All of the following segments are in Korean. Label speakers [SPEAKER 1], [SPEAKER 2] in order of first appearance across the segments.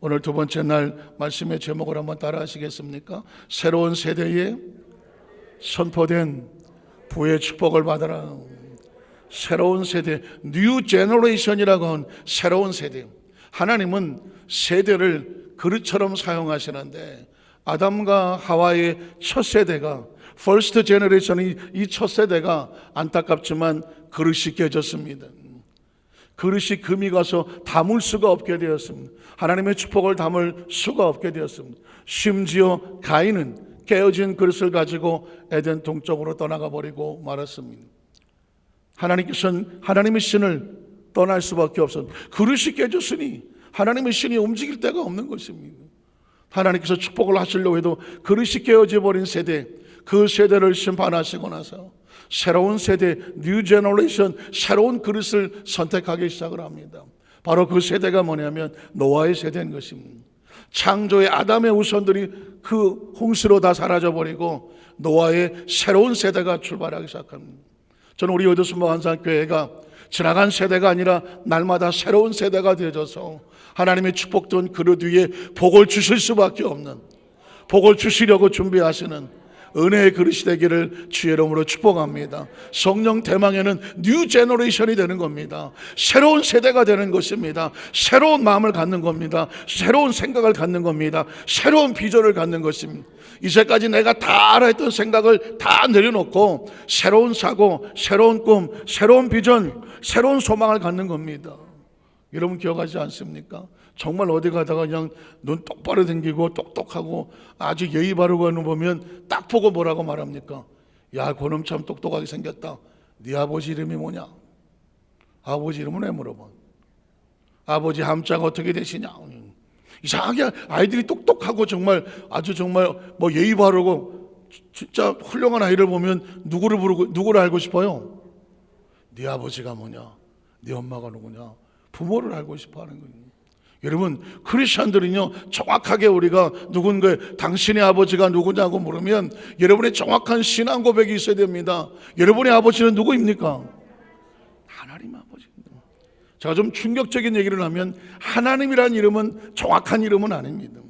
[SPEAKER 1] 오늘 두 번째 날 말씀의 제목을 한번 따라 하시겠습니까? 새로운 세대에 선포된 부의 축복을 받아라. 새로운 세대, 뉴 제너레이션이라고 하는 새로운 세대. 하나님은 세대를 그릇처럼 사용하시는데 아담과 하와의 첫 세대가 퍼스트 제너레이션이 이 첫 세대가 안타깝지만 그릇이 깨졌습니다. 그릇이 금이 가서 담을 수가 없게 되었습니다. 하나님의 축복을 담을 수가 없게 되었습니다. 심지어 가인은 깨어진 그릇을 가지고 에덴 동쪽으로 떠나가 버리고 말았습니다. 하나님께서는 하나님의 신을 떠날 수밖에 없었. 그릇이 깨졌으니 하나님의 신이 움직일 데가 없는 것입니다. 하나님께서 축복을 하시려고 해도 그릇이 깨어져 버린 세대, 그 세대를 심판하시고 나서 새로운 세대, 뉴 제너레이션, 새로운 그릇을 선택하기 시작을 합니다. 바로 그 세대가 뭐냐면 노아의 세대인 것입니다. 창조의 아담의 후손들이 그 홍수로 다 사라져 버리고 노아의 새로운 세대가 출발하기 시작합니다. 저는 우리 여도순모 한산교회가 지나간 세대가 아니라 날마다 새로운 세대가 되어져서 하나님의 축복된 그릇 위에 복을 주실 수밖에 없는 복을 주시려고 준비하시는 은혜의 그릇이 되기를 주의 이름으로 축복합니다. 성령 대망에는 뉴 제너레이션이 되는 겁니다. 새로운 세대가 되는 것입니다. 새로운 마음을 갖는 겁니다. 새로운 생각을 갖는 겁니다. 새로운 비전을 갖는 것입니다. 이제까지 내가 다 알아 했던 생각을 다 내려놓고 새로운 사고, 새로운 꿈, 새로운 비전, 새로운 소망을 갖는 겁니다. 여러분 기억하지 않습니까? 정말 어디 가다가 그냥 눈 똑바로 댕기고 똑똑하고 아주 예의 바르고 하는 거 보면 딱 보고 뭐라고 말합니까? 야, 그놈 참 똑똑하게 생겼다. 네 아버지 이름이 뭐냐? 아버지 이름은 왜 물어봐? 아버지 함자가 어떻게 되시냐? 이상하게 아이들이 똑똑하고 정말 아주 정말 뭐 예의 바르고 진짜 훌륭한 아이를 보면 누구를 부르고 누구를 알고 싶어요? 네 아버지가 뭐냐? 네 엄마가 누구냐? 부모를 알고 싶어 하는 거예요. 여러분, 크리스천들은요, 정확하게 우리가 누군가, 당신의 아버지가 누구냐고 물으면 여러분의 정확한 신앙 고백이 있어야 됩니다. 여러분의 아버지는 누구입니까? 하나님 아버지입니다. 제가 좀 충격적인 얘기를 하면 하나님이란 이름은 정확한 이름은 아닙니다.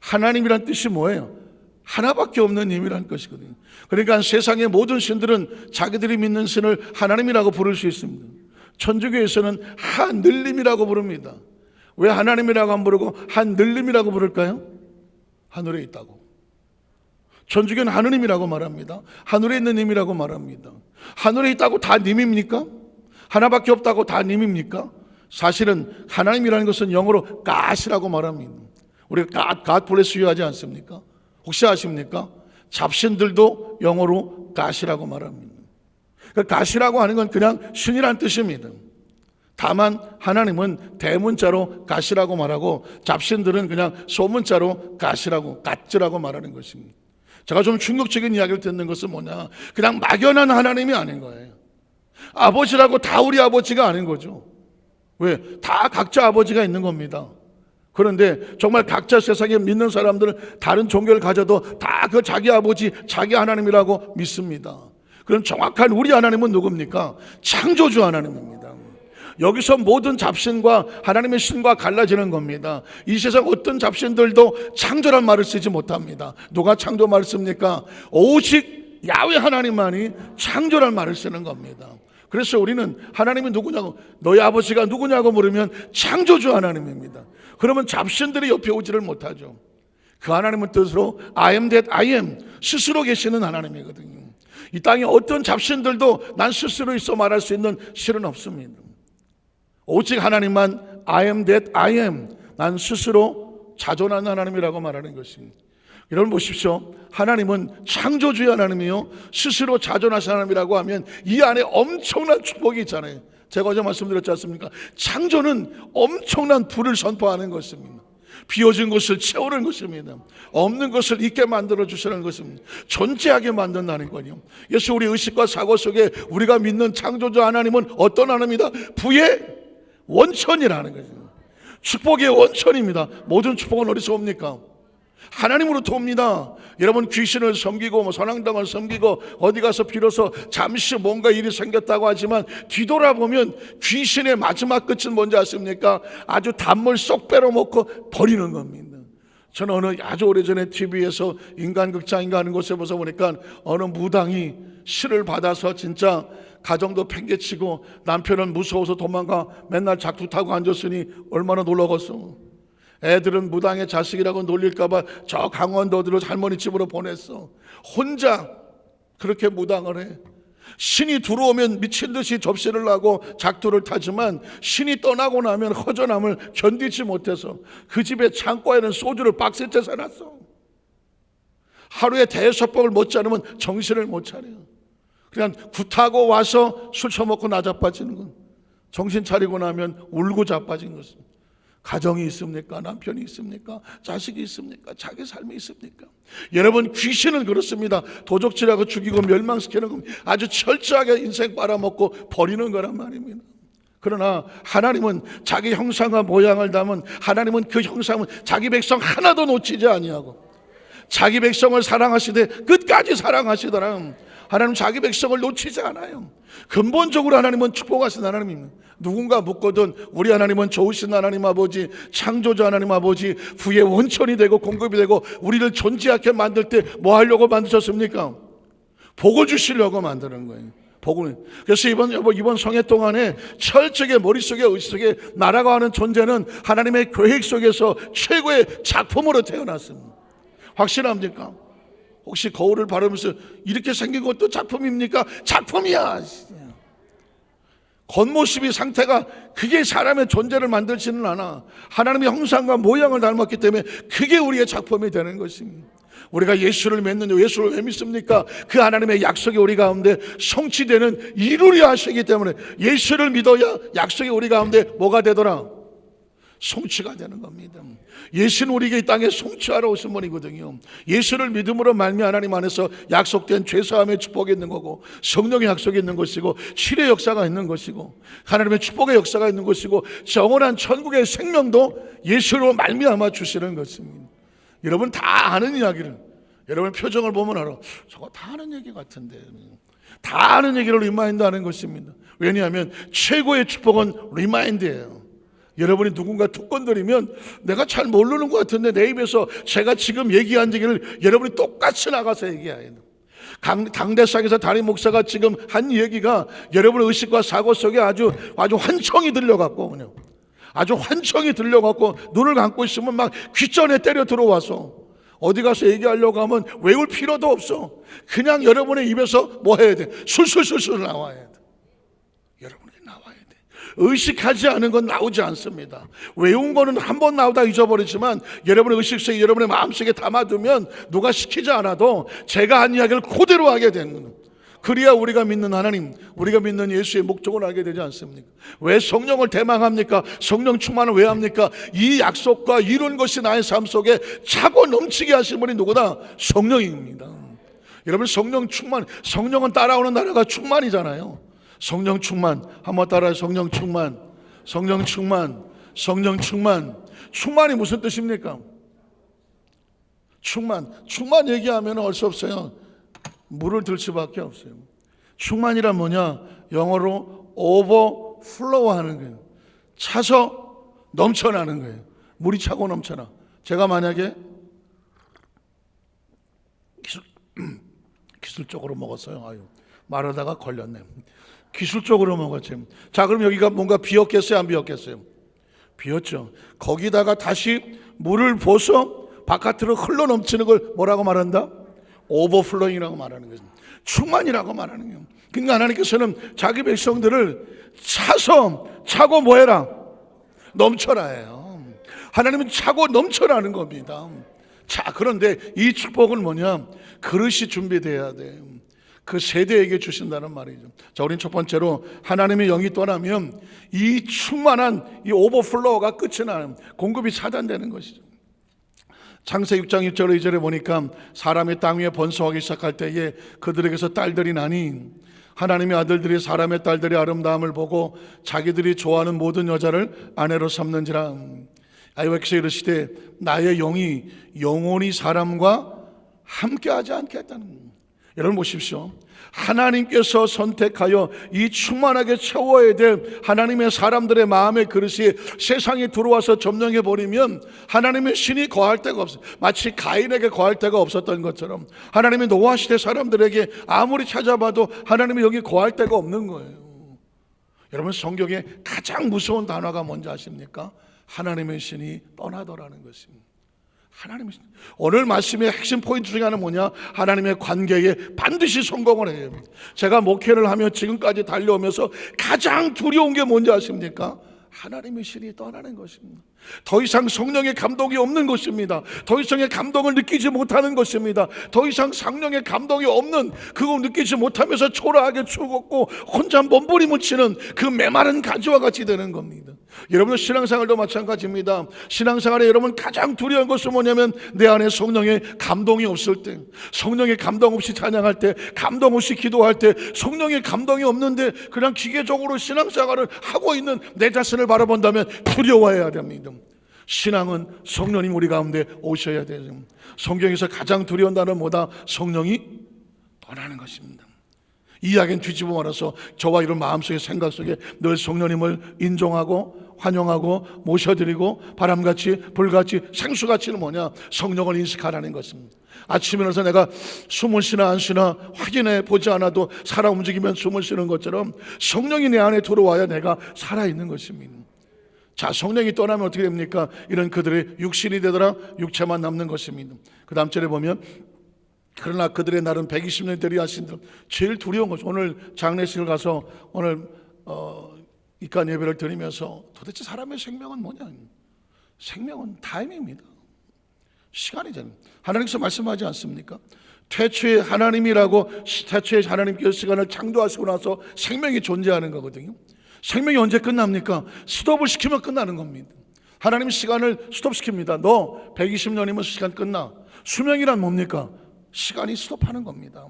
[SPEAKER 1] 하나님이란 뜻이 뭐예요? 하나밖에 없는 힘이란 것이거든요. 그러니까 세상의 모든 신들은 자기들이 믿는 신을 하나님이라고 부를 수 있습니다. 천주교에서는 하늘림이라고 부릅니다. 왜 하나님이라고 안 부르고 하늘림이라고 부를까요? 하늘에 있다고. 천주교는 하느님이라고 말합니다. 하늘에 있는 님이라고 말합니다. 하늘에 있다고 다 님입니까? 하나밖에 없다고 다 님입니까? 사실은 하나님이라는 것은 영어로 갓이라고 말합니다. 우리가 갓, 갓 하지 않습니까? 혹시 아십니까? 잡신들도 영어로 갓이라고 말합니다. 그 갓이라고 하는 건 그냥 신이란 뜻입니다. 다만 하나님은 대문자로 가시라고 말하고 잡신들은 그냥 소문자로 가시라고 가츠라고 말하는 것입니다. 제가 좀 충격적인 이야기를 듣는 것은 뭐냐? 그냥 막연한 하나님이 아닌 거예요. 아버지라고 다 우리 아버지가 아닌 거죠. 왜? 다 각자 아버지가 있는 겁니다. 그런데 정말 각자 세상에 믿는 사람들은 다른 종교를 가져도 다 그 자기 아버지, 자기 하나님이라고 믿습니다. 그럼 정확한 우리 하나님은 누굽니까? 창조주 하나님입니다. 여기서 모든 잡신과 하나님의 신과 갈라지는 겁니다. 이 세상 어떤 잡신들도 창조란 말을 쓰지 못합니다. 누가 창조 말을 씁니까? 오직 야외 하나님만이 창조란 말을 쓰는 겁니다. 그래서 우리는 하나님이 누구냐고 너희 아버지가 누구냐고 물으면 창조주 하나님입니다. 그러면 잡신들이 옆에 오지를 못하죠. 그 하나님은 뜻으로 I am that I am 스스로 계시는 하나님이거든요. 이 땅에 어떤 잡신들도 난 스스로 있어 말할 수 있는 실은 없습니다. 오직 하나님만 I am that I am. 난 스스로 자존한 하나님이라고 말하는 것입니다. 여러분 보십시오. 하나님은 창조주의 하나님이요. 스스로 자존하신 하나님이라고 하면 이 안에 엄청난 축복이 있잖아요. 제가 어제 말씀드렸지 않습니까? 창조는 엄청난 불을 선포하는 것입니다. 비워진 것을 채우는 것입니다. 없는 것을 있게 만들어 주시는 것입니다. 존재하게 만든다는 거요. 예수 우리 의식과 사고 속에 우리가 믿는 창조주 하나님은 어떤 하나님이다? 부의 원천이라는 거죠. 축복의 원천입니다. 모든 축복은 어디서 옵니까? 하나님으로부터 옵니다. 여러분 귀신을 섬기고 뭐 선앙당을 섬기고 어디 가서 비로소 잠시 뭔가 일이 생겼다고 하지만 뒤돌아보면 귀신의 마지막 끝은 뭔지 아십니까? 아주 단물 쏙 빼로먹고 버리는 겁니다. 저는 어느 아주 오래전에 TV에서 인간극장인가 하는 곳에 보서 보니까 어느 무당이 시를 받아서 진짜 가정도 팽개치고 남편은 무서워서 도망가 맨날 작두 타고 앉았으니 얼마나 놀라겠어. 애들은 무당의 자식이라고 놀릴까봐 저 강원도로 할머니 집으로 보냈어. 혼자 그렇게 무당을 해. 신이 들어오면 미친 듯이 접시를 하고 작두를 타지만 신이 떠나고 나면 허전함을 견디지 못해서 그 집에 창고에는 소주를 박스째 사놨어. 하루에 대여섯 병을 못 자르면 정신을 못 차려요. 그냥 굿하고 와서 술 처먹고 나자빠지는 건 정신 차리고 나면 울고 자빠진 것은 가정이 있습니까? 남편이 있습니까? 자식이 있습니까? 자기 삶이 있습니까? 여러분 귀신은 그렇습니다. 도적질하고 죽이고 멸망시키는 겁니다. 아주 철저하게 인생 빨아먹고 버리는 거란 말입니다. 그러나 하나님은 자기 형상과 모양을 담은 하나님은 그 형상은 자기 백성 하나도 놓치지 아니하고 자기 백성을 사랑하시되 끝까지 사랑하시더라. 하나님 자기 백성을 놓치지 않아요. 근본적으로 하나님은 축복하신 하나님입니다. 누군가 묻거든 우리 하나님은 좋으신 하나님 아버지, 창조자 하나님 아버지, 부의 원천이 되고 공급이 되고 우리를 존재하게 만들 때 뭐 하려고 만드셨습니까? 복을 주시려고 만드는 거예요. 복을. 그래서 이번 이번 성회 동안에 철저하게 머릿속에 의식속에 날아가는 존재는 하나님의 계획 속에서 최고의 작품으로 태어났습니다. 확실합니까? 혹시 거울을 바르면서 이렇게 생긴 것도 작품입니까? 작품이야. 겉모습이 상태가 그게 사람의 존재를 만들지는 않아. 하나님의 형상과 모양을 닮았기 때문에 그게 우리의 작품이 되는 것입니다. 우리가 예수를 믿는 예수를 왜 믿습니까? 그 하나님의 약속이 우리 가운데 성취되는 이루려 하시기 때문에 예수를 믿어야 약속이 우리 가운데 뭐가 되더라? 성취가 되는 겁니다. 예수는 우리에게 이 땅에 성취하러 오신 분이거든요. 예수를 믿음으로 말미 하나님 안에서 약속된 죄사함의 축복이 있는 거고 성령의 약속이 있는 것이고 치료의 역사가 있는 것이고 하나님의 축복의 역사가 있는 것이고 영원한 천국의 생명도 예수로 말미암아 주시는 것입니다. 여러분 다 아는 이야기를 여러분 표정을 보면 알아. 저거 다 아는 얘기 같은데. 다 아는 얘기를 리마인드 하는 것입니다. 왜냐하면 최고의 축복은 리마인드예요. 여러분이 누군가 툭 건드리면 내가 잘 모르는 것 같은데 내 입에서 제가 지금 얘기한 얘기를 여러분이 똑같이 나가서 얘기해야 해요. 당대상에서 담임 목사가 지금 한 얘기가 여러분의 의식과 사고 속에 아주 아주 환청이 들려갖고 그냥 아주 환청이 들려갖고 눈을 감고 있으면 막 귀전에 때려 들어와서 어디 가서 얘기하려고 하면 외울 필요도 없어. 그냥 여러분의 입에서 뭐 해야 돼? 술술술술 나와야 돼. 여러분이 나와야 돼. 의식하지 않은 건 나오지 않습니다. 외운 거는 한 번 나오다 잊어버리지만 여러분의 의식 속에 여러분의 마음속에 담아두면 누가 시키지 않아도 제가 한 이야기를 그대로 하게 되는. 그래야 우리가 믿는 하나님, 우리가 믿는 예수의 목적을 알게 되지 않습니까? 왜 성령을 대망합니까? 성령 충만을 왜 합니까? 이 약속과 이룬 것이 나의 삶 속에 차고 넘치게 하신 분이 누구다? 성령입니다. 여러분 성령 충만, 성령은 따라오는 나라가 충만이잖아요. 성령 충만, 한번 따라 성령 충만, 성령 충만, 성령 충만. 충만이 무슨 뜻입니까? 충만, 충만 얘기하면 할수 없어요. 물을 들 수밖에 없어요. 충만이란 뭐냐? 영어로 overflow 하는 거예요. 차서 넘쳐나는 거예요. 물이 차고 넘쳐나. 제가 만약에 기술, 기술적으로 먹었어요. 아유, 말하다가 걸렸네. 기술적으로 먹었지. 자, 그럼 여기가 뭔가 비었겠어요? 안 비었겠어요? 비었죠. 거기다가 다시 물을 부어서 바깥으로 흘러 넘치는 걸 뭐라고 말한다? 오버플로잉이라고 말하는 거죠. 충만이라고 말하는 거예요. 그러니까 하나님께서는 자기 백성들을 차서 차고 뭐해라? 넘쳐라 해요. 하나님은 차고 넘쳐라는 겁니다. 자, 그런데 이 축복은 뭐냐? 그릇이 준비돼야 돼. 그 세대에게 주신다는 말이죠. 자, 우린 첫 번째로 하나님의 영이 떠나면 이 충만한 이 오버플로우가 끝이 나는 공급이 차단되는 것이죠. 창세 6장 1절 2절에 보니까 사람의 땅 위에 번성하기 시작할 때에 그들에게서 딸들이 나니 하나님의 아들들이 사람의 딸들의 아름다움을 보고 자기들이 좋아하는 모든 여자를 아내로 삼는지라 아이와께서 이르시되 나의 영이 영원히 사람과 함께하지 않겠다는. 여러분 보십시오. 하나님께서 선택하여 이 충만하게 채워야 될 하나님의 사람들의 마음의 그릇이 세상에 들어와서 점령해 버리면 하나님의 신이 거할 데가 없어요. 마치 가인에게 거할 데가 없었던 것처럼 하나님의 노아 시대 사람들에게 아무리 찾아봐도 하나님의 여기 거할 데가 없는 거예요. 여러분 성경에 가장 무서운 단어가 뭔지 아십니까? 하나님의 신이 떠나더라는 것입니다. 하나님의 신. 오늘 말씀의 핵심 포인트 중에 하나는 뭐냐? 하나님의 관계에 반드시 성공을 해야 합니다. 제가 목회를 하며 지금까지 달려오면서 가장 두려운 게 뭔지 아십니까? 하나님의 신이 떠나는 것입니다. 더 이상 성령의 감동이 없는 것입니다. 더 이상의 감동을 느끼지 못하는 것입니다. 더 이상 성령의 감동이 없는 그거 느끼지 못하면서 초라하게 죽었고 혼자 몸부림을 치는 그 메마른 가지와 같이 되는 겁니다. 여러분의 신앙생활도 마찬가지입니다. 신앙생활에 여러분 가장 두려운 것은 뭐냐면 내 안에 성령의 감동이 없을 때, 성령의 감동 없이 찬양할 때, 감동 없이 기도할 때, 성령의 감동이 없는데 그냥 기계적으로 신앙생활을 하고 있는 내 자신을 바라본다면 두려워해야 됩니다. 신앙은 성령님 우리 가운데 오셔야 돼요. 성경에서 가장 두려운 단어는 뭐다? 성령이 떠나는 것입니다. 이 이야기는 뒤집어 말아서 저와 이런 마음속의 생각 속에 늘 성령님을 인정하고 환영하고 모셔드리고 바람같이 불같이 생수같이는 뭐냐 성령을 인식하라는 것입니다. 아침에 일어나서 내가 숨을 쉬나 안 쉬나 확인해 보지 않아도 살아 움직이면 숨을 쉬는 것처럼 성령이 내 안에 들어와야 내가 살아 있는 것입니다. 자, 성령이 떠나면 어떻게 됩니까? 이런 그들의 육신이 되더라 육체만 남는 것입니다. 그 다음 절에 보면 그러나 그들의 날은 120년 되리 하신 들 제일 두려운 것이 오늘 장례식을 가서 오늘 어, 이간 예배를 드리면서 도대체 사람의 생명은 뭐냐? 생명은 타임입니다. 시간이잖아요. 하나님께서 말씀하지 않습니까? 태초에 하나님이라고 태초에 하나님께서 시간을 창조하시고 나서 생명이 존재하는 거거든요. 생명이 언제 끝납니까? 스톱을 시키면 끝나는 겁니다. 하나님 시간을 스톱시킵니다. 너 120년이면 시간 끝나. 수명이란 뭡니까? 시간이 스톱하는 겁니다.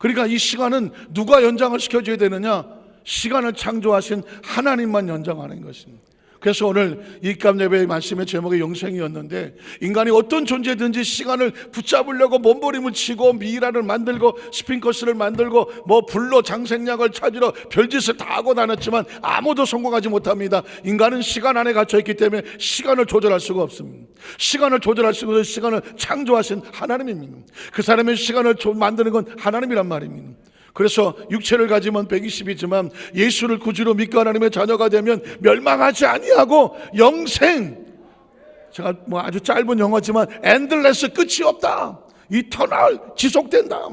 [SPEAKER 1] 그러니까 이 시간은 누가 연장을 시켜줘야 되느냐? 시간을 창조하신 하나님만 연장하는 것입니다. 그래서 오늘 이감 예배의 말씀의 제목이 영생이었는데 인간이 어떤 존재든지 시간을 붙잡으려고 몸부림을 치고 미이라를 만들고 스핑커스를 만들고 뭐 불로 장생약을 찾으러 별짓을 다 하고 다녔지만 아무도 성공하지 못합니다. 인간은 시간 안에 갇혀 있기 때문에 시간을 조절할 수가 없습니다. 시간을 조절할 수 있는 시간을 창조하신 하나님입니다. 그 사람의 시간을 만드는 건 하나님이란 말입니다. 그래서 육체를 가지면 120이지만 예수를 구주로 믿고 하나님의 자녀가 되면 멸망하지 아니하고 영생 제가 뭐 아주 짧은 영어지만 엔들레스 끝이 없다. 이터널 지속된다.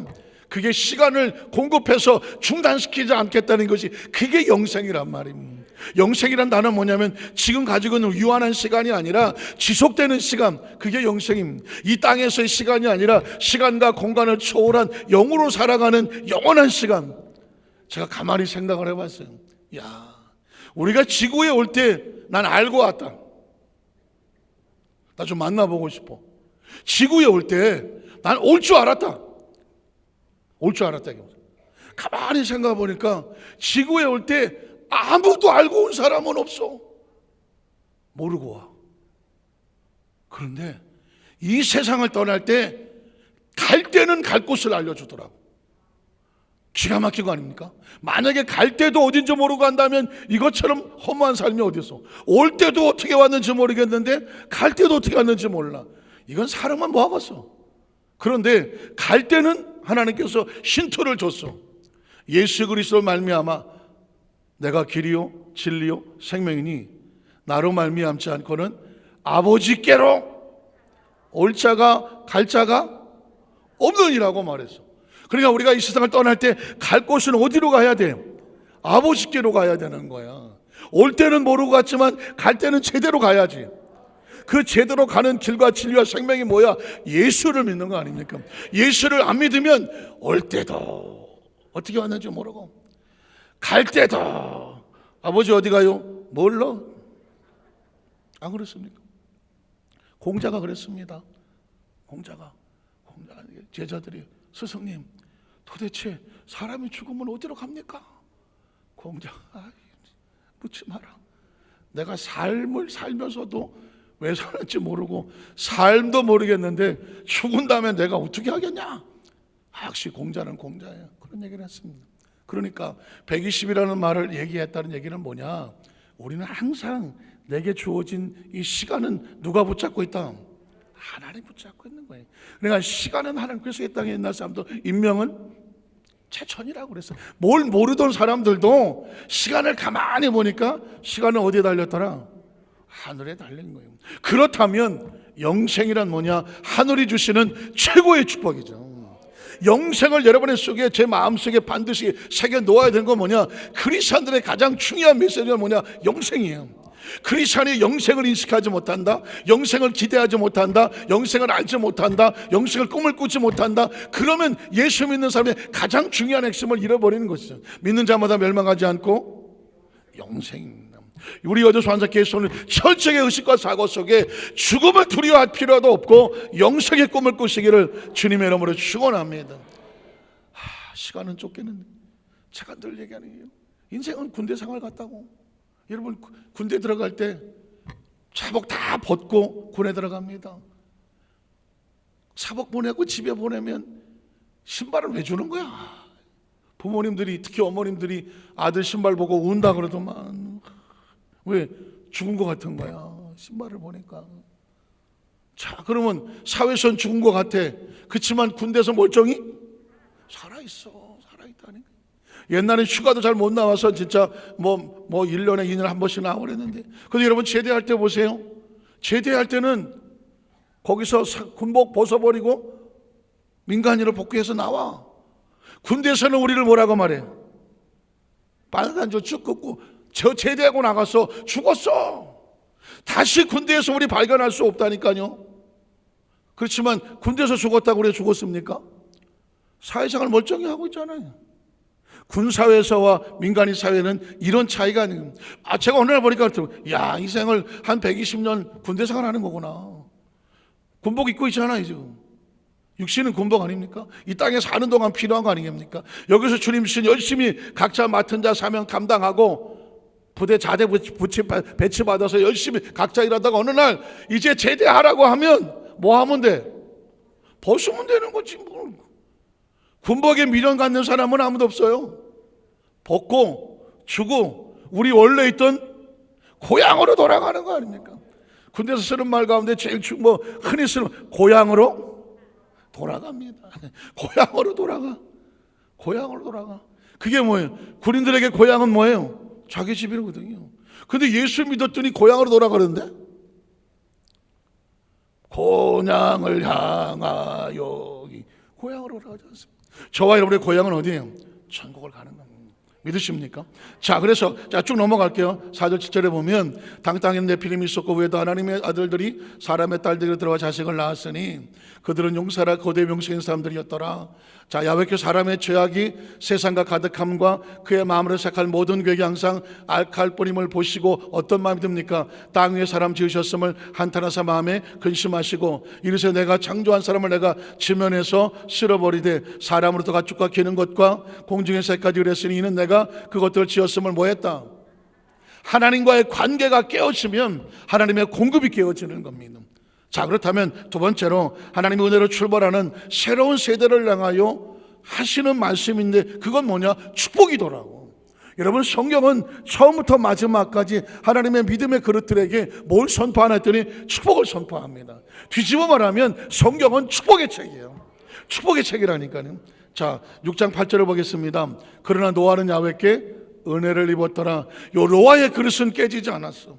[SPEAKER 1] 그게 시간을 공급해서 중단시키지 않겠다는 것이 그게 영생이란 말입니다. 영생이란 단어는 뭐냐면 지금 가지고 있는 유한한 시간이 아니라 지속되는 시간 그게 영생입니다. 이 땅에서의 시간이 아니라 시간과 공간을 초월한 영으로 살아가는 영원한 시간. 제가 가만히 생각을 해봤어요. 야, 우리가 지구에 올 때 난 알고 왔다. 나 좀 만나보고 싶어. 지구에 올 때 난 올 줄 알았다. 올 줄 알았다. 가만히 생각해 보니까 지구에 올때 아무도 알고 온 사람은 없어. 모르고 와. 그런데 이 세상을 떠날 때 갈 때는 갈 곳을 알려주더라고. 기가 막힌 거 아닙니까? 만약에 갈 때도 어딘지 모르고 간다면 이것처럼 허무한 삶이 어디서? 올 때도 어떻게 왔는지 모르겠는데 갈 때도 어떻게 왔는지 몰라. 이건 사람만 뭐 하겠어. 그런데 갈 때는 하나님께서 힌트를 줬어. 예수 그리스도 말미암아 내가 길이요 진리요 생명이니 나로 말미암지 않고는 아버지께로 올 자가 갈 자가 없느니라고 말했어. 그러니까 우리가 이 세상을 떠날 때 갈 곳은 어디로 가야 돼? 아버지께로 가야 되는 거야. 올 때는 모르고 갔지만 갈 때는 제대로 가야지. 그 제대로 가는 길과 진리와 생명이 뭐야? 예수를 믿는 거 아닙니까? 예수를 안 믿으면 올 때도 어떻게 왔는지 모르고 갈 때도 아버지 어디 가요? 몰라. 안 그렇습니까? 공자가 그랬습니다. 공자가 공자 제자들이 스승님 도대체 사람이 죽으면 어디로 갑니까? 공자가 묻지 마라. 내가 삶을 살면서도 왜 사는지 모르고 삶도 모르겠는데 죽은 다음에 내가 어떻게 하겠냐? 역시 공자는 공자예요. 그런 얘기를 했습니다. 그러니까 120이라는 말을 얘기했다는 얘기는 뭐냐? 우리는 항상 내게 주어진 이 시간은 누가 붙잡고 있다? 하나님 붙잡고 있는 거예요. 그러니까 시간은 하나님 그래서 이 땅에 옛날 사람도 인명은 최천이라고 그랬어요. 뭘 모르던 사람들도 시간을 가만히 보니까 시간은 어디에 달렸더라? 하늘에 달린 거예요. 그렇다면 영생이란 뭐냐? 하늘이 주시는 최고의 축복이죠. 영생을 여러분의 속에 제 마음속에 반드시 새겨 놓아야 되는 건 뭐냐? 크리스천들의 가장 중요한 메시지가 뭐냐? 영생이에요. 크리스천이 영생을 인식하지 못한다. 영생을 기대하지 못한다. 영생을 알지 못한다. 영생을 꿈을 꾸지 못한다. 그러면 예수 믿는 사람의 가장 중요한 핵심을 잃어버리는 것이죠. 믿는 자마다 멸망하지 않고 영생입니다. 우리 여자 소환사께서는 철저하게 의식과 사고 속에 죽음을 두려워할 필요도 없고 영생의 꿈을 꾸시기를 주님의 이름으로 축원합니다. 하, 시간은 쫓기는 제가 늘 얘기하는 게요. 인생은 군대 생활 같다고. 여러분 구- 군대 들어갈 때 차복 다 벗고 군에 들어갑니다. 사복 보내고 집에 보내면 신발을 왜 주는 거야? 부모님들이 특히 어머님들이 아들 신발 보고 운다 그러더만 왜 죽은 것 같은 거야? 신발을 보니까. 자 그러면 사회선 죽은 것 같아. 그렇지만 군대에서 멀쩡히? 살아있어. 살아있다니 옛날에 휴가도 잘 못 나와서 진짜 뭐, 뭐 1년에 2년에 한 번씩 나오고 그랬는데. 근데 여러분 제대할 때 보세요. 제대할 때는 거기서 사- 군복 벗어버리고 민간인으로 복귀해서 나와. 군대에서는 우리를 뭐라고 말해? 빨간 저쭉 긋고 저 제대하고 나가서 죽었어. 다시 군대에서 우리 발견할 수 없다니까요. 그렇지만 군대에서 죽었다고 그래 죽었습니까? 사회생활 멀쩡히 하고 있잖아요. 군 사회에서와 민간인 사회는 이런 차이가 아니에요. 아 제가 어느 날 보니까 그렇더라고요. 야 인생을 한 120년 군대 생활 하는 거구나. 군복 입고 있잖아요 지금. 육신은 군복 아닙니까? 이 땅에 사는 동안 필요한 거 아니겠습니까? 여기서 주님 신 열심히 각자 맡은 자 사명 감당하고 부대 자대 부치, 부치- 배치 받아서 열심히 각자 일하다가 어느 날 이제 제대하라고 하면 뭐 하면 돼? 벗으면 되는 거지 뭐. 군복에 미련 갖는 사람은 아무도 없어요. 벗고 주고 우리 원래 있던 고향으로 돌아가는 거 아닙니까? 군대에서 쓰는 말 가운데 제일 주- 뭐 흔히 쓰는 고향으로 돌아갑니다. 고향으로 돌아가. 고향으로 돌아가. 그게 뭐예요? 군인들에게 고향은 뭐예요? 자기 집이거든요. 근데 예수 믿었더니 고향으로 돌아가는데? 고향을 향하여 고향으로 돌아가지 않습니다. 저와 여러분의 고향은 어디예요? 천국을 가는 겁니다. 믿으십니까? 자, 그래서 자, 쭉 넘어갈게요. 4절 7절에 보면 당 땅에 네피림이 있었고 외도 하나님의 아들들이 사람의 딸들이 들어와 자식을 낳았으니 그들은 용사라 거대 명식인 사람들이었더라. 자, 야외교 사람의 죄악이 세상과 가득함과 그의 마음으로 생각할 모든 계획이 항상 알칼 뿐임을 보시고 어떤 마음이 듭니까? 땅 위에 사람 지으셨음을 한탄하사 마음에 근심하시고 이르세 내가 창조한 사람을 내가 지면에서 쓸어버리되 사람으로부터 가축과 기는 것과 공중의 새까지 그랬으니 이는 내가 그것들을 지었음을 뭐했다? 하나님과의 관계가 깨어지면 하나님의 공급이 깨어지는 겁니다. 자, 그렇다면 두 번째로 하나님의 은혜로 출발하는 새로운 세대를 향하여 하시는 말씀인데 그건 뭐냐? 축복이더라고. 여러분 성경은 처음부터 마지막까지 하나님의 믿음의 그릇들에게 뭘 선포하나 했더니 축복을 선포합니다. 뒤집어 말하면 성경은 축복의 책이에요. 축복의 책이라니까요. 자, 6장 8절을 보겠습니다. 그러나 노아는 야외께 은혜를 입었더라. 요 노아의 그릇은 깨지지 않았어.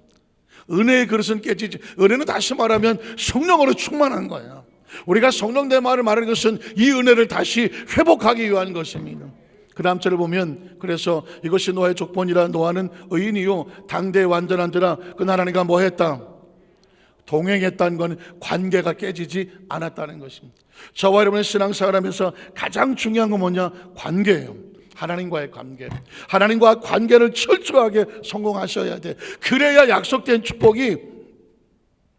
[SPEAKER 1] 은혜의 그릇은 깨지지. 은혜는 다시 말하면 성령으로 충만한 거야. 우리가 성령 내 말을 말하는 것은 이 은혜를 다시 회복하기 위한 것입니다. 그 다음 절을 보면 그래서 이것이 노아의 족본이라 노아는 의인이요 당대의 완전한 자라 그 하나님과 뭐 했다? 동행했다는 건 관계가 깨지지 않았다는 것입니다. 저와 여러분의 신앙생활하면서 가장 중요한 건 뭐냐? 관계예요. 하나님과의 관계. 하나님과 관계를 철저하게 성공하셔야 돼. 그래야 약속된 축복이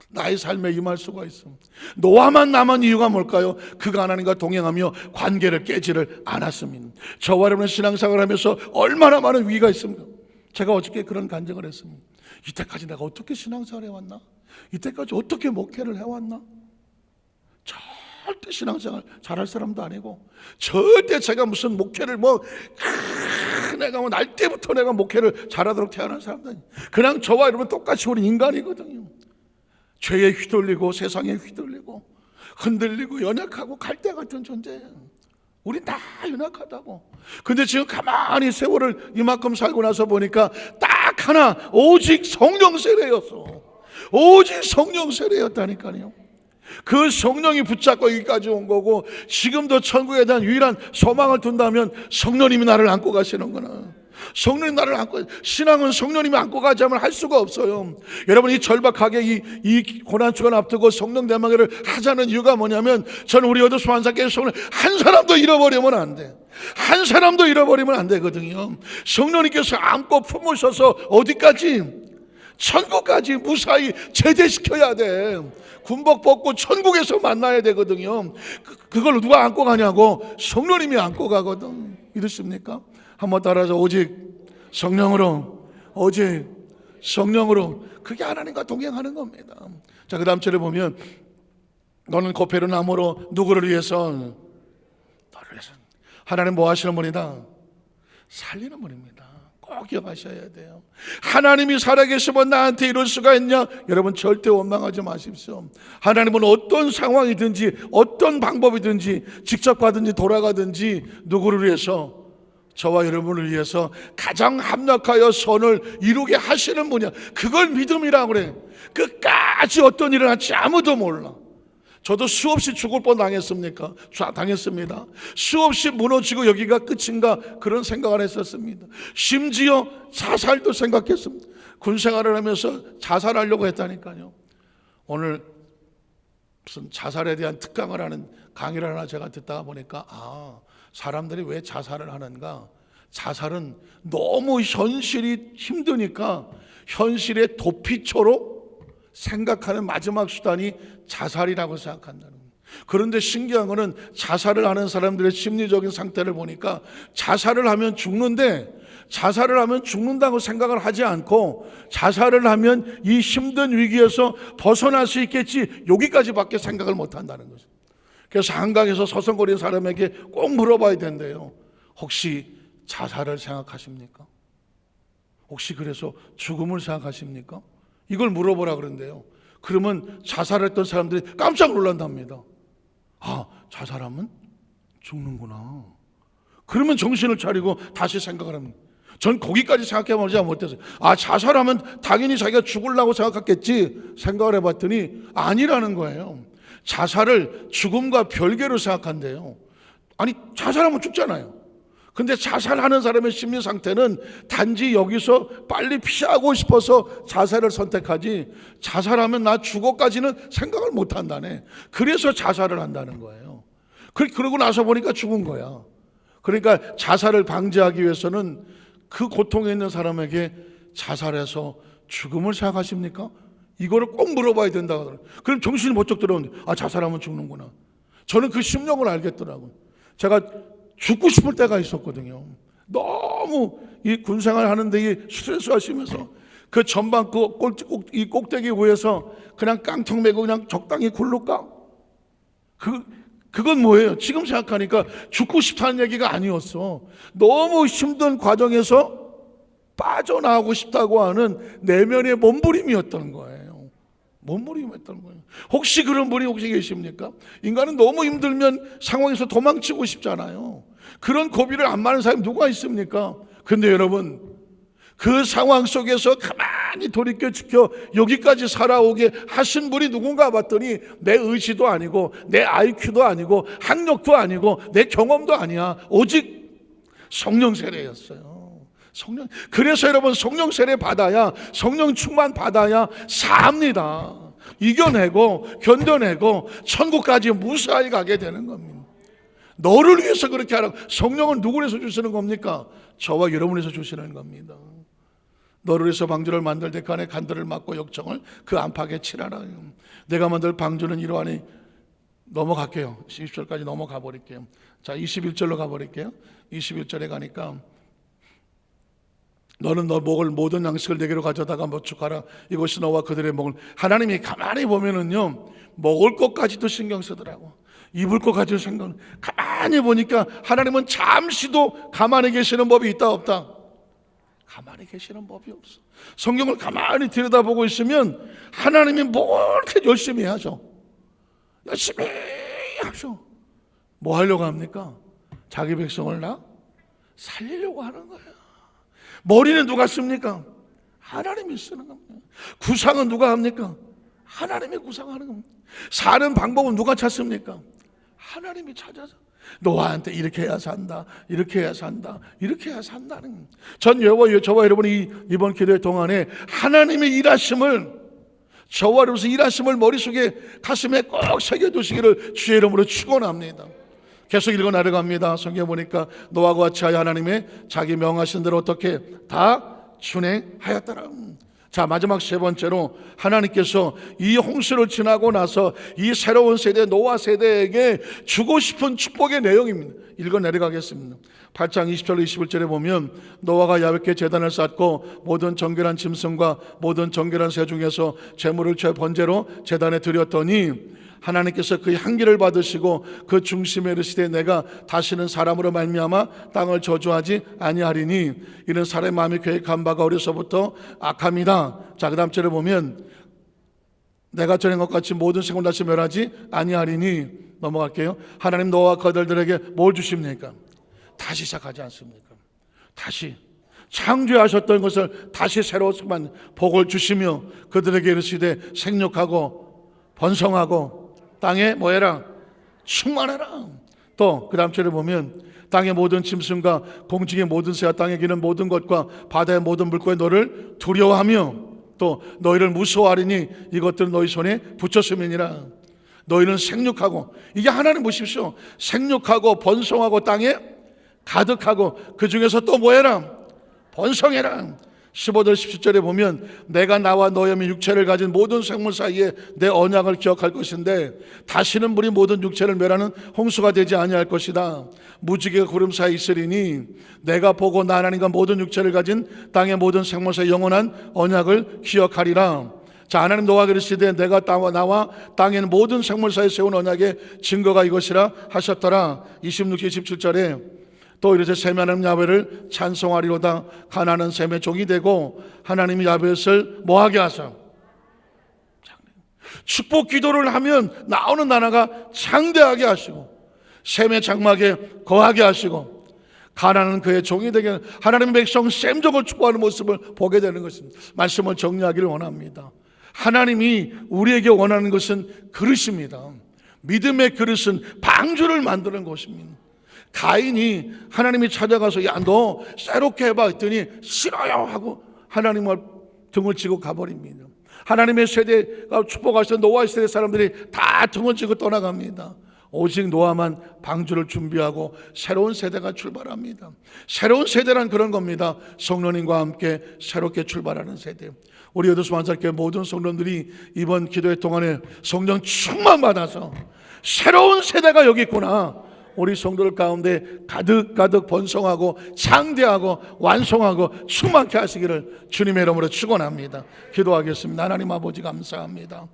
[SPEAKER 1] 나의 삶에 임할 수가 있습니다. 노아만 남은 이유가 뭘까요? 그가 하나님과 동행하며 관계를 깨지를 않았습니다. 저와 여러분의 신앙생활을 하면서 얼마나 많은 위기가 있습니까? 제가 어저께 그런 간증을 했습니다. 이때까지 내가 어떻게 신앙생활 해왔나? 이때까지 어떻게 목회를 해왔나? 절대 신앙생활 잘할 사람도 아니고 절대 제가 무슨 목회를 뭐 크, 내가 뭐 날 때부터 내가 목회를 잘하도록 태어난 사람도 아니 그냥 저와 여러분 똑같이 우리 인간이거든요. 죄에 휘둘리고 세상에 휘둘리고 흔들리고 연약하고 갈대 같은 존재예요. 우린 다 연약하다고. 근데 지금 가만히 세월을 이만큼 살고 나서 보니까 딱 하나 오직 성령 세례였어. 오직 성령 세례였다니까요 그 성령이 붙잡고 여기까지 온 거고 지금도 천국에 대한 유일한 소망을 둔다면 성령님이 나를 안고 가시는구나. 성령님 나를 안고 신앙은 성령님이 안고 가지 않으면 할 수가 없어요. 여러분 이 절박하게 이, 이 고난 주간 앞두고 성령 대망회를 하자는 이유가 뭐냐면 저는 우리 어도 수환사께 성령 한 사람도 잃어버리면 안 돼. 한 사람도 잃어버리면 안 되거든요. 성령님께서 안고 품으셔서 어디까지 천국까지 무사히 제대시켜야 돼. 군복 벗고 천국에서 만나야 되거든요. 그, 그걸 누가 안고 가냐고 성령님이 안고 가거든. 믿으십니까? 한번 따라서 오직 성령으로 오직 성령으로 그게 하나님과 동행하는 겁니다. 자, 그 다음 절에 보면 너는 고페르 나무로 누구를 위해서 너를 위해서 하나님 뭐 하시는 분이다? 살리는 분입니다. 꼭 기억하셔야 돼요. 하나님이 살아계시면 나한테 이럴 수가 있냐? 여러분 절대 원망하지 마십시오. 하나님은 어떤 상황이든지 어떤 방법이든지 직접 가든지 돌아가든지 누구를 위해서 저와 여러분을 위해서 가장 합력하여 선을 이루게 하시는 분이야. 그걸 믿음이라고 그래. 끝까지 어떤 일을 할지 아무도 몰라. 저도 수없이 죽을 뻔 당했습니까? 자, 당했습니다. 수없이 무너지고 여기가 끝인가 그런 생각을 했었습니다. 심지어 자살도 생각했습니다. 군 생활을 하면서 자살하려고 했다니까요. 오늘 무슨 자살에 대한 특강을 하는 강의를 하나 제가 듣다가 보니까 아, 사람들이 왜 자살을 하는가? 자살은 너무 현실이 힘드니까 현실의 도피처로 생각하는 마지막 수단이 자살이라고 생각한다는 거예요. 그런데 신기한 거는 자살을 하는 사람들의 심리적인 상태를 보니까 자살을 하면 죽는데 자살을 하면 죽는다고 생각을 하지 않고 자살을 하면 이 힘든 위기에서 벗어날 수 있겠지 여기까지밖에 생각을 못 한다는 거죠. 그래서 한강에서 서성거리는 사람에게 꼭 물어봐야 된대요. 혹시 자살을 생각하십니까? 혹시 그래서 죽음을 생각하십니까? 이걸 물어보라 그런데요. 그러면 자살했던 사람들이 깜짝 놀란답니다. 아, 자살하면 죽는구나. 그러면 정신을 차리고 다시 생각을 합니다. 전 거기까지 생각해보지 못했어요. 아, 자살하면 당연히 자기가 죽으려고 생각했겠지 생각을 해봤더니 아니라는 거예요. 자살을 죽음과 별개로 생각한대요. 아니, 자살하면 죽잖아요. 근데 자살하는 사람의 심리 상태는 단지 여기서 빨리 피하고 싶어서 자살을 선택하지 자살하면 나 죽어까지는 생각을 못 한다네. 그래서 자살을 한다는 거예요. 그, 그러고 나서 보니까 죽은 거야. 그러니까 자살을 방지하기 위해서는 그 고통에 있는 사람에게 자살해서 죽음을 생각하십니까? 이거를 꼭 물어봐야 된다. 그럼 정신이 번쩍 들어오는데, 아, 자살하면 죽는구나. 저는 그 심령을 알겠더라고요. 제가 죽고 싶을 때가 있었거든요. 너무 이 군생활 하는데 이 스트레스 하시면서 그 전방 그 꼴, 꼭, 이 꼭대기 위에서 그냥 깡통 메고 그냥 적당히 굴를까? 그, 그건 뭐예요? 지금 생각하니까 죽고 싶다는 얘기가 아니었어. 너무 힘든 과정에서 빠져나가고 싶다고 하는 내면의 몸부림이었던 거예요. 몸부림이었던 거예요. 혹시 그런 분이 혹시 계십니까? 인간은 너무 힘들면 상황에서 도망치고 싶잖아요. 그런 고비를 안 많은 사람이 누가 있습니까? 근데 여러분, 그 상황 속에서 가만히 돌이켜 지켜 여기까지 살아오게 하신 분이 누군가 봤더니 내 의지도 아니고 내 IQ도 아니고 학력도 아니고 내 경험도 아니야. 오직 성령 세례였어요. 성령. 그래서 여러분 성령 세례 받아야 성령 충만 받아야 삽니다. 이겨내고 견뎌내고 천국까지 무사히 가게 되는 겁니다. 너를 위해서 그렇게 하라고 성령은 누구를 위해서 주시는 겁니까? 저와 여러분을 위해서 주시는 겁니다. 너를 위해서 방주를 만들 때 간에 간들을 막고 역정을 그 안팎에 칠하라. 내가 만들 방주는 이러하니 넘어갈게요. 20절까지 넘어가 버릴게요. 자, 21절로 가 버릴게요. 21절에 가니까 너는 너 먹을 모든 양식을 내게로 가져다가 먹축하라 이것이 너와 그들의 먹을 하나님이 가만히 보면은요 먹을 것까지도 신경 쓰더라고 입을 것까지도 신경 가만히 보니까 하나님은 잠시도 가만히 계시는 법이 있다 없다 가만히 계시는 법이 없어 성경을 가만히 들여다보고 있으면 하나님이 뭘 이렇게 열심히 하죠 열심히 하죠 뭐 하려고 합니까? 자기 백성을 나 살리려고 하는 거예요 머리는 누가 씁니까? 하나님이 쓰는 겁니다. 구상은 누가 합니까? 하나님이 구상하는 겁니다. 사는 방법은 누가 찾습니까? 하나님이 찾아서 노아한테 이렇게 해야 산다, 이렇게 해야 산다, 이렇게 해야 산다는. 전 여와 저와 여러분이 이번 기도회 동안에 하나님의 일하심을 저와 여러분서 일하심을 머릿속에 가슴에 꼭 새겨두시기를 주의 이름으로 축원합니다. 계속 읽어 나려갑니다. 성경 보니까 노아가 같이 하나님의 자기 명하신 대로 어떻게 다 준행하였더라. 자 마지막 세 번째로 하나님께서 이 홍수를 지나고 나서 이 새로운 세대 노아 세대에게 주고 싶은 축복의 내용입니다. 읽어 내려가겠습니다. 8장 20절 21절에 보면 노아가 야외께 제단을 쌓고 모든 정결한 짐승과 모든 정결한 새 중에서 제물을 죄 번제로 제단에 드렸더니 하나님께서 그 향기를 받으시고 그 중심에 이르시되 내가 다시는 사람으로 말미암아 땅을 저주하지 아니하리니 이는 사람의 마음이 계획한 바가 어려서부터 악함이다. 자 그 다음 절에 보면 내가 전한 것 같이 모든 생을 다시 멸하지 아니하리니 넘어갈게요. 하나님 노아와 그들에게 뭘 주십니까? 다시 시작하지 않습니까? 다시 창조하셨던 것을 다시 새로운 복을 주시며 그들에게 이르시되 생육하고 번성하고 땅에 뭐해라. 충만해라. 또 그 다음 절에 보면 땅의 모든 짐승과 공중의 모든 새와 땅에 기는 모든 것과 바다의 모든 물고기 너를 두려워하며 또 너희를 무서워하리니 이것들은 너희 손에 붙였음이니라. 너희는 생육하고 이게 하나님 보십시오. 생육하고 번성하고 땅에 가득하고 그 중에서 또 뭐해라? 번성해라 15절 17절에 보면 내가 나와 너의 육체를 가진 모든 생물 사이에 내 언약을 기억할 것인데 다시는 물이 모든 육체를 멸하는 홍수가 되지 아니할 것이다. 무지개가 구름 사이 있으리니 내가 보고 나 하나님과 모든 육체를 가진 땅의 모든 생물 사이 영원한 언약을 기억하리라. 자 하나님 노아 그러시되 내가 땅과 나와 땅에는 모든 생물 사이에 세운 언약의 증거가 이것이라 하셨더라. 26, 27절에 또 이르되 셈 하나님 야훼를 찬송하리로다 가나는 셈의 종이 되고 하나님이 야벳을 뭐하게 하사 축복 기도를 하면 나오는 나라가 창대하게 하시고 셈의 장막에 거하게 하시고 가나는 그의 종이 되게 하나님 백성 셈족을 축복하는 모습을 보게 되는 것입니다. 말씀을 정리하기를 원합니다. 하나님이 우리에게 원하는 것은 그릇입니다. 믿음의 그릇은 방주를 만드는 것입니다. 가인이 하나님이 찾아가서 야 너 새롭게 해봐 했더니 싫어요 하고 하나님을 등을 치고 가버립니다. 하나님의 세대가 축복하신 노아 세대 사람들이 다 등을 치고 떠나갑니다. 오직 노아만 방주를 준비하고 새로운 세대가 출발합니다. 새로운 세대란 그런 겁니다. 성령님과 함께 새롭게 출발하는 세대. 우리 여도수 만살교 모든 성령들이 이번 기도회 동안에 성령 충만 받아서 새로운 세대가 여기 있구나. 우리 성도들 가운데 가득가득 번성하고 장대하고 완성하고 충만케 하시기를 주님의 이름으로 축원합니다. 기도하겠습니다. 하나님 아버지 감사합니다.